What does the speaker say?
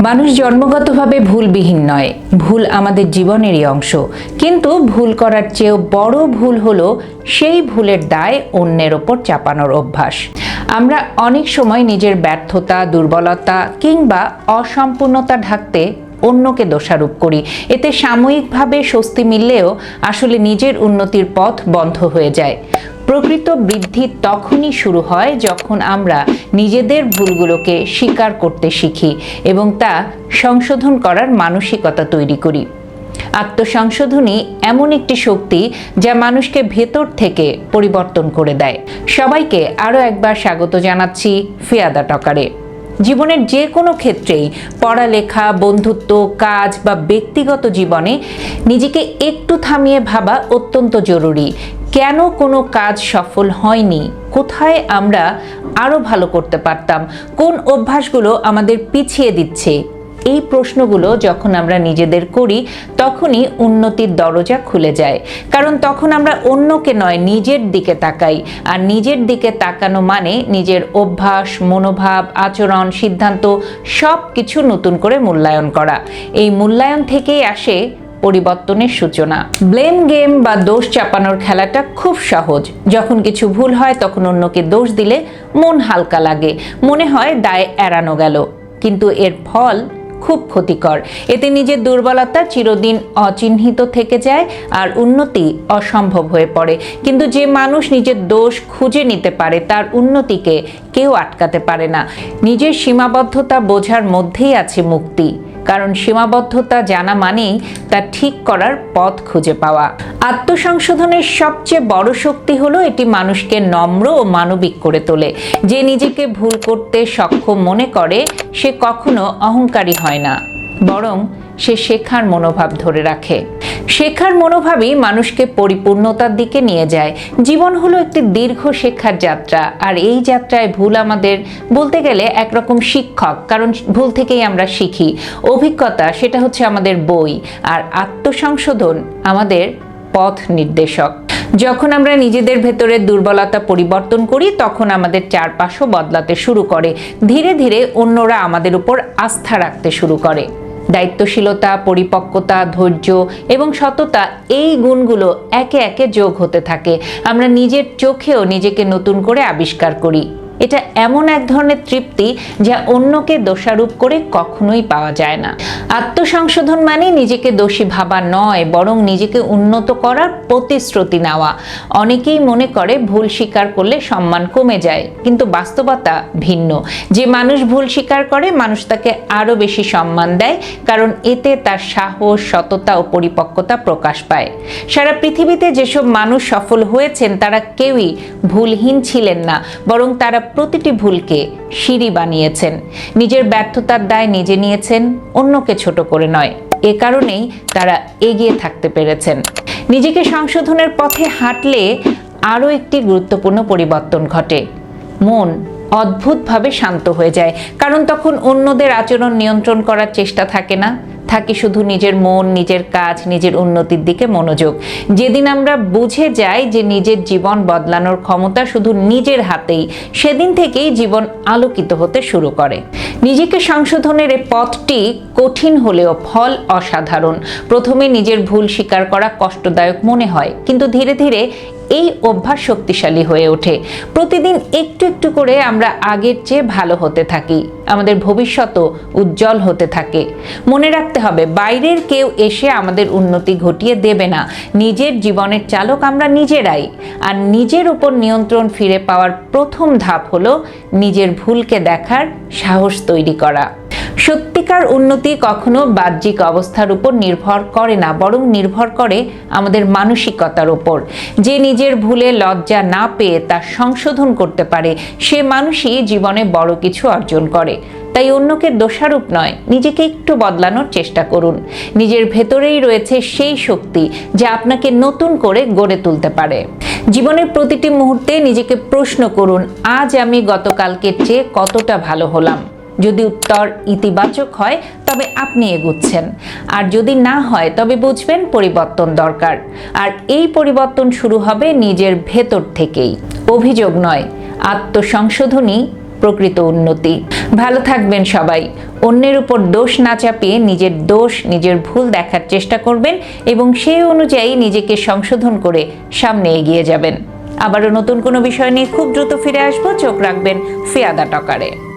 মানুষ জন্মগতভাবে ভুলবিহীন নয়। ভুল আমাদের জীবনেরই অংশ। কিন্তু ভুল করার চেয়েও বড় ভুল হলো সেই ভুলের দায় অন্যের ওপর চাপানোর অভ্যাস। আমরা অনেক সময় নিজের ব্যর্থতা, দুর্বলতা কিংবা অসম্পূর্ণতা ঢাকতে অন্যকে দোষারোপ করি। এতে সাময়িকভাবে স্বস্তি মিললেও আসলে নিজের উন্নতির পথ বন্ধ হয়ে যায়। প্রকৃত বৃদ্ধি তখনই শুরু হয় যখন আমরা নিজেদের ভুলগুলোকে স্বীকার করতে শিখি এবং তা সংশোধন করার মানসিকতা তৈরি করি। আত্মসংশোধনই এমন একটি শক্তি যা মানুষকে ভেতর থেকে পরিবর্তন করে দেয়। সবাইকে আরও একবার স্বাগত জানাচ্ছি ফিয়াদা টকারে। জীবনের যে কোনো ক্ষেত্রেই পড়ালেখা, বন্ধুত্ব, কাজ বা ব্যক্তিগত জীবনে নিজেকে একটু থামিয়ে ভাবা অত্যন্ত জরুরি। কেন কোনো কাজ সফল হয়নি? কোথায় আমরা আরও ভালো করতে পারতাম? কোন অভ্যাসগুলো আমাদের পিছিয়ে দিচ্ছে? এই প্রশ্নগুলো যখন আমরা নিজেদের করি, তখনই উন্নতির দরজা খুলে যায়। কারণ তখন আমরা অন্যকে নয়, নিজের দিকে তাকাই। আর নিজের দিকে তাকানো মানে নিজের অভ্যাস, মনোভাব, আচরণ, সিদ্ধান্ত সব কিছু নতুন করে মূল্যায়ন করা। এই মূল্যায়ন থেকেই আসে পরিবর্তনের সূচনা। ব্লেম গেম বা দোষ চাপানোর খেলাটা খুব সহজ। যখন কিছু ভুল হয়, তখন অন্যকে দোষ দিলে মন হালকা লাগে। মনে হয় দায় এড়ানো গেল। কিন্তু এর ফল খুব ক্ষতিকর। এতে নিজের দুর্বলতা চিরদিন অচিহ্নিত থেকে যায় আর উন্নতি অসম্ভব হয়ে পড়ে। কিন্তু যে মানুষ নিজের দোষ খুঁজে নিতে পারে, তার উন্নতিকে কেউ আটকাতে পারে না। নিজের সীমাবদ্ধতা বোঝার মধ্যেই আছে মুক্তি। কারণ সীমাবদ্ধতা জানা মানেই তা ঠিক করার পথ খুঁজে পাওয়া। আত্মসংশোধনের সবচেয়ে বড় শক্তি হলো এটি মানুষকে নম্র ও মানবিক করে তোলে। যে নিজেকে ভুল করতে সক্ষম মনে করে, সে কখনো অহংকারী হয় না, বরং সে শেখার মনোভাব ধরে রাখে। শেখার মনোভাবই মানুষকে পরিপূর্ণতার দিকে নিয়ে যায়। জীবন হলো একটি দীর্ঘ শেখার যাত্রা। আর এই যাত্রায় ভুল আমাদের বলতে গেলে একরকম শিক্ষক, কারণ ভুল থেকেই আমরা শিখি। অভিজ্ঞতা, সেটা হচ্ছে আমাদের বই। আর আত্মসংশোধন আমাদের পথ নির্দেশক। যখন আমরা নিজেদের ভেতরে দুর্বলতা পরিবর্তন করি, তখন আমাদের চারপাশও বদলাতে শুরু করে। ধীরে ধীরে অন্যরা আমাদের উপর আস্থা রাখতে শুরু করে। দায়িত্বশীলতা, পরিপক্কতা, ধৈর্য এবং সততা, এই গুণগুলো একে একে যোগ হতে থাকে। আমরা নিজের চোখেও নিজেকে নতুন করে আবিষ্কার করি। এটা এমন এক ধরনের তৃপ্তি যা অন্যকে দোষারোপ করে কখনোই পাওয়া যায় না। আত্মসংশোধন মানে নিজেকে দোষী ভাবা নয়, বরং নিজেকে উন্নত করার প্রতিশ্রুতি নেওয়া। অনেকেই মনে করে ভুল স্বীকার করলে সম্মান কমে যায়, কিন্তু বাস্তবতা ভিন্ন। যে মানুষ ভুল স্বীকার করে, মানুষ তাকে আরও বেশি সম্মান দেয়, কারণ এতে তার সাহস, সততা ও পরিপক্কতা প্রকাশ পায়। সারা পৃথিবীতে যেসব মানুষ সফল হয়েছেন, তারা কেউই ভুলহীন ছিলেন না, বরং তারা প্রতিটি ভুলকে সিঁড়ি বানিয়েছেন। নিজের ব্যর্থতার দায় নিজে নিয়েছেন, অন্যকে ছোট করে নয়। এ কারণেই তারা এগিয়ে থাকতে পেরেছেন। নিজেকে সংশোধনের পথে হাঁটলে আরও একটি গুরুত্বপূর্ণ পরিবর্তন ঘটে। মন অদ্ভুতভাবে শান্ত হয়ে যায়, কারণ তখন অন্যদের আচরণ নিয়ন্ত্রণ করার চেষ্টা থাকে না। থাকে শুধু নিজের মন, নিজের কাজ, নিজের উন্নতির দিকে মনোযোগ। যেদিন আমরা বুঝে যাই যে নিজের জীবন বদলানোর ক্ষমতা শুধু নিজের হাতেই, সেদিন থেকেই জীবন আলোকিত হতে শুরু করে। নিজেকে সংশোধনের এই পথটি কঠিন হলেও ফল অসাধারণ। প্রথমে নিজের ভুল স্বীকার করা কষ্টদায়ক মনে হয়, কিন্তু ধীরে ধীরে এই অভ্যাস শক্তিশালী হয়ে ওঠে। প্রতিদিন একটু একটু করে আমরা আগের চেয়ে ভালো হতে থাকি। আমাদের ভবিষ্যতও উজ্জ্বল হতে থাকে। মনে রাখতে হবে, বাইরের কেউ এসে আমাদের উন্নতি ঘটিয়ে দেবে না। নিজের জীবনের চালক আমরা নিজেরাই। আর নিজের উপর নিয়ন্ত্রণ ফিরে পাওয়ার প্রথম ধাপ হলো নিজের ভুলকে দেখার সাহস তৈরি করা। সত্যিকার উন্নতি কখনো বাহ্যিক অবস্থার উপর নির্ভর করে না, বরং নির্ভর করে আমাদের মানসিকতার উপর। যে নিজের ভুলে লজ্জা না পেয়ে তা সংশোধন করতে পারে, সে মানুষই জীবনে বড় কিছু অর্জন করে। তাই অন্যকে দোষারোপ নয়, নিজেকে একটু বদলানোর চেষ্টা করুন। নিজের ভেতরেই রয়েছে সেই শক্তি যা আপনাকে নতুন করে গড়ে তুলতে পারে। জীবনের প্রতিটি মুহূর্তে নিজেকে প্রশ্ন করুন, আজ আমি গতকালকের চেয়ে কতটা ভালো হলাম? যদি উত্তর ইতিবাচক হয়, তবে আপনি এগুচ্ছেন। আর যদি না হয়, তবে বুঝবেন পরিবর্তন দরকার। আর এই পরিবর্তন শুরু হবে নিজের ভেতর থেকেই। অভিযোগ নয় আত্মসংশোধনই প্রকৃত উন্নতি। ভালো থাকবেন সবাই। অন্যের উপর দোষ না চাপিয়ে নিজের দোষ, নিজের ভুল দেখার চেষ্টা করবেন এবং সেই অনুযায়ী নিজেকে সংশোধন করে সামনে এগিয়ে যাবেন। আবারও নতুন কোনো বিষয় নিয়ে খুব দ্রুত ফিরে আসব। চোখ রাখবেন ফিয়াদা টকারে।